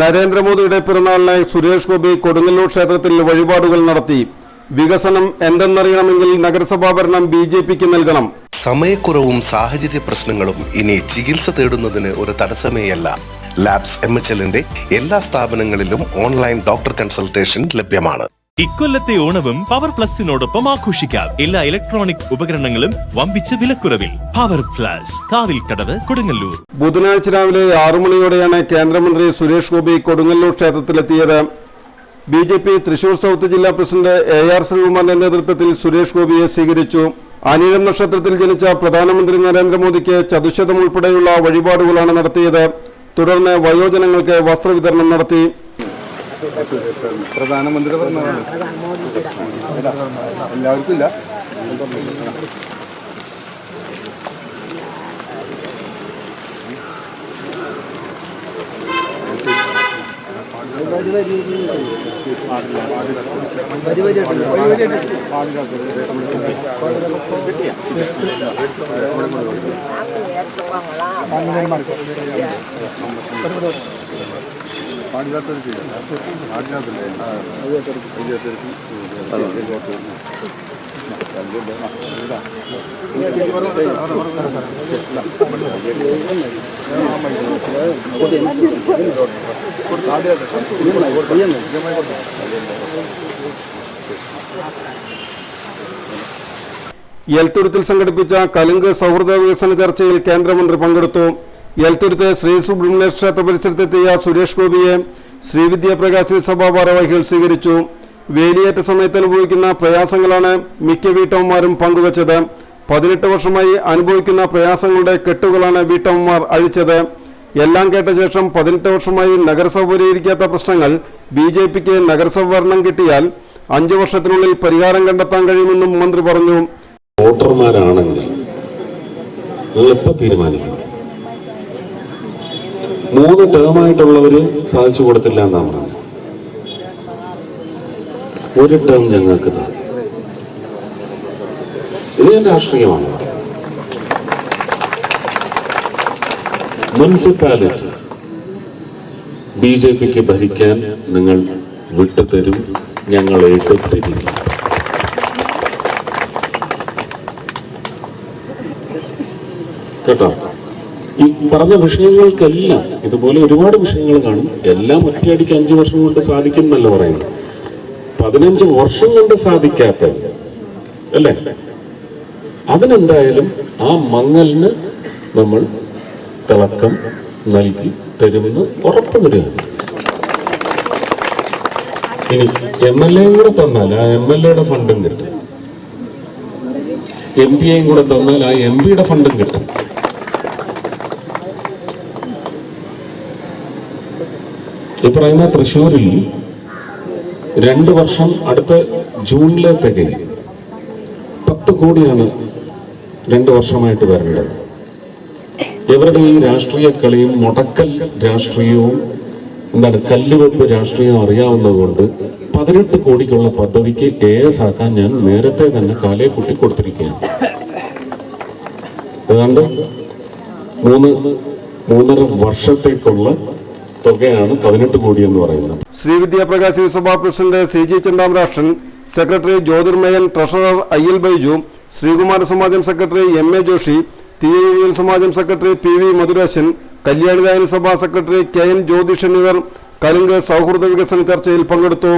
നരേന്ദ്രമോദിയുടെ പിറന്നാളിനായി സുരേഷ് ഗോപി കൊടുങ്ങല്ലൂർ ക്ഷേത്രത്തിൽ വഴിപാടുകൾ നടത്തി. വികസനം എന്തെന്നറിയണമെങ്കിൽ നഗരസഭാ ഭരണം ബി ജെ പിക്ക് നൽകണം. സമയക്കുറവും സാഹചര്യ പ്രശ്നങ്ങളും ഇനി ചികിത്സ തേടുന്നതിന് ഒരു തടസ്സമേയല്ല. ലാബ്സ് എം എച്ച് എല്ലാ സ്ഥാപനങ്ങളിലും ഓൺലൈൻ ഡോക്ടർ കൺസൾട്ടേഷൻ ലഭ്യമാണ്. ഇക്കൊല്ലത്തെ ഓണവും പവർ പ്ലസിനോടൊപ്പം ആഘോഷിക്കാം. എല്ലാ ഇലക്ട്രോണിക് ഉപകരണങ്ങളും വമ്പിച്ച വിലക്കുറവിൽ. പവർ പ്ലസ് കാവിൽ കടവ് കൊടുങ്ങല്ലൂർ. ബുധനാഴ്ച രാവിലെ ആറു മണിയോടെയാണ് കേന്ദ്രമന്ത്രി Suresh Gopi Kodungallur ക്ഷേത്രത്തിലെത്തിയത്. B J P Thrissur south ജില്ലാ പ്രസിഡന്റ് എ ആർ ശ്രീകുമാറിന്റെ നേതൃത്വത്തിൽ സുരേഷ് ഗോപിയെ സ്വീകരിച്ചു. അനിഴം നക്ഷത്രത്തിൽ ജനിച്ച പ്രധാനമന്ത്രി നരേന്ദ്രമോദിക്ക് ചതുശതം ഉൾപ്പെടെയുള്ള വഴിപാടുകളാണ് നടത്തിയത്. തുടർന്ന് വയോജനങ്ങൾക്ക് വസ്ത്രവിതരണം നടത്തി. പ്രധാനമന്ത്രി എല്ലാവർക്കും ഇല്ല. പാടില്ലാത്തവർക്ക് പാടില്ലാത്തില്ലേ എൽത്തുരുത്തിൽ സംഘടിപ്പിച്ച കലുങ്ക് സൗഹൃദ വികസന ചർച്ചയിൽ കേന്ദ്രമന്ത്രി പങ്കെടുത്തു. എൽത്തുരുത്ത് ശ്രീ സുബ്രഹ്മണ്യ ക്ഷേത്ര പരിസരത്തെത്തിയ സുരേഷ് ഗോപിയെ ശ്രീവിദ്യാപ്രകാശി സഭാ ഭാരവാഹികൾ സ്വീകരിച്ചു. വേലിയേറ്റ സമയത്ത് അനുഭവിക്കുന്ന പ്രയാസങ്ങളാണ് മിക്ക വീട്ടമ്മമാരും പങ്കുവച്ചത്. പതിനെട്ട് വർഷമായി അനുഭവിക്കുന്ന പ്രയാസങ്ങളുടെ കെട്ടുകളാണ് വീട്ടമ്മമാർ അഴിച്ചത്. എല്ലാം കേട്ട ശേഷം പതിനെട്ട് വർഷമായി നഗരസഭ പരിഹരിക്കാത്ത പ്രശ്നങ്ങൾ ബി ജെ പിക്ക് നഗരസഭ ഭരണം കിട്ടിയാൽ അഞ്ചു വർഷത്തിനുള്ളിൽ പരിഹാരം കണ്ടെത്താൻ കഴിയുമെന്നും മന്ത്രി പറഞ്ഞു. വോട്ടർമാരാണെങ്കിൽ തീരുമാനിക്കും മൂന്ന് ടേമായിട്ടുള്ളവർ സാധിച്ചു കൊടുത്തില്ല എന്നാണ് പറഞ്ഞത്. ഒരു ടേം ഞങ്ങൾക്ക്. ഇത് രാഷ്ട്രീയമാണ്. മുനിസിപ്പാലിറ്റി ബി ജെ പിക്ക് ഭരിക്കാൻ നിങ്ങൾ വിട്ടുതരും ഞങ്ങൾ എടുത്തിരിക്കും കേട്ടോ? ഈ പറഞ്ഞ വിഷയങ്ങൾക്കെല്ലാം ഇതുപോലെ ഒരുപാട് വിഷയങ്ങൾ കാണും. എല്ലാം ഒറ്റയടിക്ക് അഞ്ചു വർഷം കൊണ്ട് സാധിക്കും എന്നല്ല പറയുന്നത്. പതിനഞ്ച് വർഷം കൊണ്ട് സാധിക്കാത്ത അല്ലേ? അതിനെന്തായാലും ആ മങ്ങലിന് നമ്മൾ തിളക്കം നൽകി തരുമെന്ന് ഉറപ്പ് തരികയാണ് ഇനി എം എൽ എയും കൂടെ തന്നാൽ ആ എം എൽ എയുടെ ഫണ്ടും കിട്ടും. എം പിയെയും കൂടെ തന്നാൽ ആ എം പിയുടെ ഫണ്ടും കിട്ടും. ഈ പറയുന്ന തൃശ്ശൂരിൽ രണ്ട് വർഷം അടുത്ത ജൂണിലെ തികയും. പത്ത് കോടിയാണ് രണ്ട് വർഷമായിട്ട് വരേണ്ടത്. ഇവരുടെ ഈ രാഷ്ട്രീയ കളിയും മുടക്കൽ രാഷ്ട്രീയവും എന്താണ് കല്ലുവെപ്പ് രാഷ്ട്രീയം അറിയാവുന്നതുകൊണ്ട് പതിനെട്ട് കോടിക്കുള്ള പദ്ധതിക്ക് എ എസ് ആക്കാൻ ഞാൻ നേരത്തെ തന്നെ കാലേ കുട്ടി കൊടുത്തിരിക്കുകയാണ്. ഏതാണ്ട് മൂന്ന് മൂന്നര വർഷത്തേക്കുള്ള തുകയാണ് പതിനെട്ട് കോടി എന്ന് പറയുന്നത് ശ്രീവിദ്യാപ്രകാശി സഭാ president C G ചന്താമരാഷ്ട്രൻ secretary Jyothirmayan treasurer I L Baiju Sreekumara Samajam secretary M A Joshi union Samajam secretary P V മധുരാശൻ കല്യാണിദായന സഭാ സെക്രട്ടറി കെ എൻ ജ്യോതിഷ് എന്നിവർ കലുങ്ക് സൗഹൃദ വികസന ചർച്ചയിൽ പങ്കെടുത്തു.